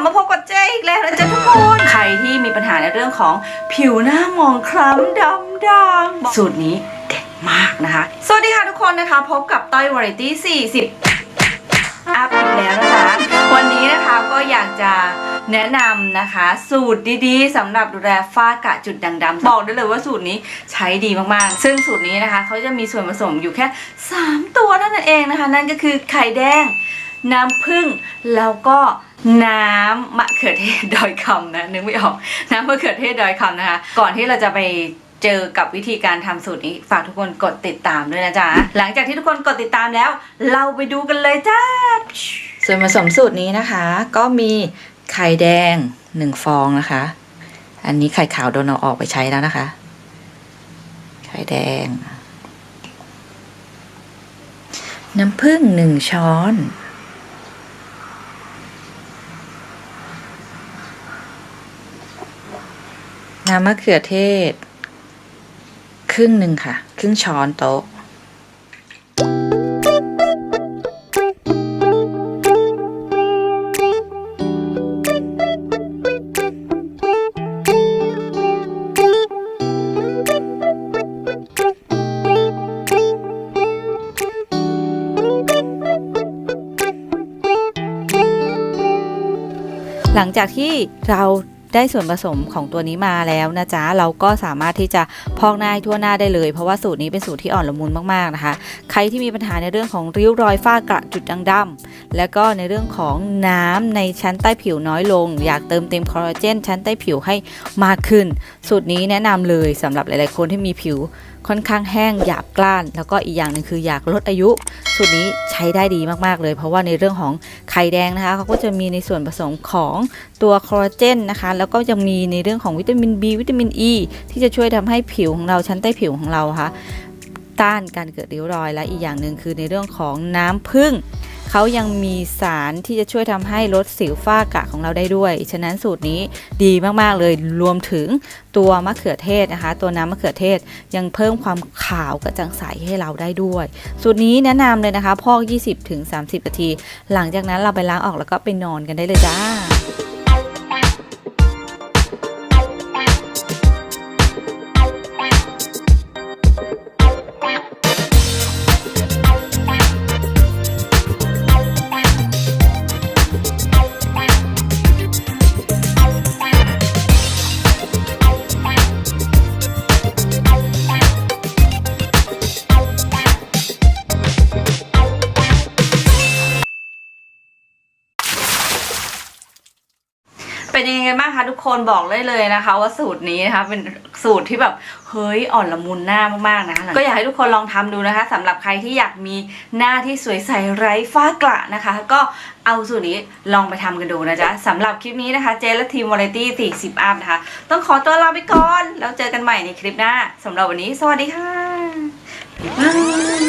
บมาพบกับเจ๊อีกแล้วนะจ๊ะทุกคน ใครที่มีปัญหาในเรื่องของผิวหน้าหมองคล้ำดำด่างบอกสูตรนี้เด็ดมากนะคะ สวัสดีค่ะทุกคนนะคะ พบกับต้อยวาไรตี้40 อัพอีกแล้วนะคะ วันนี้นะคะก็อยากจะแนะนำนะคะ สูตรดีๆสำหรับดูแลฝ้ากระจุดด่างดำบอกได้เลยว่าสูตรนี้ใช้ดีมากๆ ซึ่งสูตรนี้นะคะเขาจะมีส่วนผสมอยู่แค่ 3 ตัวนั่นเองนะคะ นั่นก็คือไข่แดง น้ำผึ้งแล้วก็น้ำมะเขือเทศดอยคำนะนึกไม่ออกน้ำมะเขือเทศดอยคำนะคะ ก่อนที่เราจะไปเจอกับวิธีการทำสูตรนี้ ฝากทุกคนกดติดตามด้วยนะจ๊ะ หลังจากที่ทุกคนกดติดตามแล้ว เราไปดูกันเลยจ้า ส่วนผสมสูตรนี้นะคะ ก็มีไข่แดงหนึ่งฟองนะคะ อันนี้ไข่ขาวโดนเอาออกไปใช้แล้วนะคะ ไข่แดง น้ำผึ้งหนึ่งช้อน น้ำมะเขือเทศ ครึ่งหนึ่งค่ะ ครึ่งช้อนโต๊ะ หลังจากที่เรา ได้ส่วนผสมของตัวนี้มาแล้วนะจ๊ะเราก็สามารถที่จะพอกหน้าทั่วหน้าได้เลย เพราะว่าสูตรนี้เป็นสูตรที่อ่อนละมุนมากๆนะคะ ใครที่มีปัญหาในเรื่องของริ้วรอยฝ้ากระจุดด่างดำแล้วก็ในเรื่องของน้ำในชั้นใต้ผิวน้อยลง อยากเติมเต็มคอลลาเจนชั้นใต้ผิวให้มากขึ้น สูตรนี้แนะนำเลยสำหรับหลายๆคนที่มีผิวค่อนข้างแห้งหยาบกร้าน แล้วก็อีกอย่างหนึ่งคืออยากลดอายุ สูตรนี้ใช้ได้ดีมากๆเลย เพราะว่าในเรื่องของไข่แดงนะคะเขาก็จะมีในส่วนผสมของตัวคอลลาเจนนะคะ แล้วก็ยังมีในเรื่องของวิตามิน B วิตามิน E ที่จะช่วยทำให้ผิวของเราชั้นใต้ผิวของเราค่ะต้านการเกิดริ้วรอยและอีกอย่างหนึ่งคือในเรื่องของน้ำผึ้ง เขายังมีสารที่จะช่วยทำให้ลดสิวฝ้ากระของเราได้ด้วย ฉะนั้นสูตรนี้ดีมากๆเลยรวมถึงตัวมะเขือเทศนะคะ ตัวน้ำมะเขือเทศยังเพิ่มความขาวกระจ่างใสให้เราได้ด้วย สูตรนี้แนะนำเลยนะคะ พอก 20-30 นาที หลังจากนั้นเราไปล้างออกแล้วก็ไปนอนกันได้เลยจ้า เป็นยังไงบ้างคะทุกคนบอกได้เลยนะคะ ว่าสูตรนี้นะคะเป็นสูตรที่แบบเฮ้ยอ่อนละมุนหน้ามากๆนะก็อยากให้ทุกคนลองทำดูนะคะสำหรับใครที่อยากมีหน้าที่สวยใสไร้ฝ้ากระนะคะ ก็เอาสูตรนี้ลองไปทำกันดูนะจ๊ะสำหรับคลิปนี้นะคะเจและทีมวาไรตี้40อัพนะคะ ต้องขอตัวลาไปก่อน แล้วเจอกันใหม่ในคลิปหน้าสำหรับวันนี้ สวัสดีค่ะบ๊ายบาย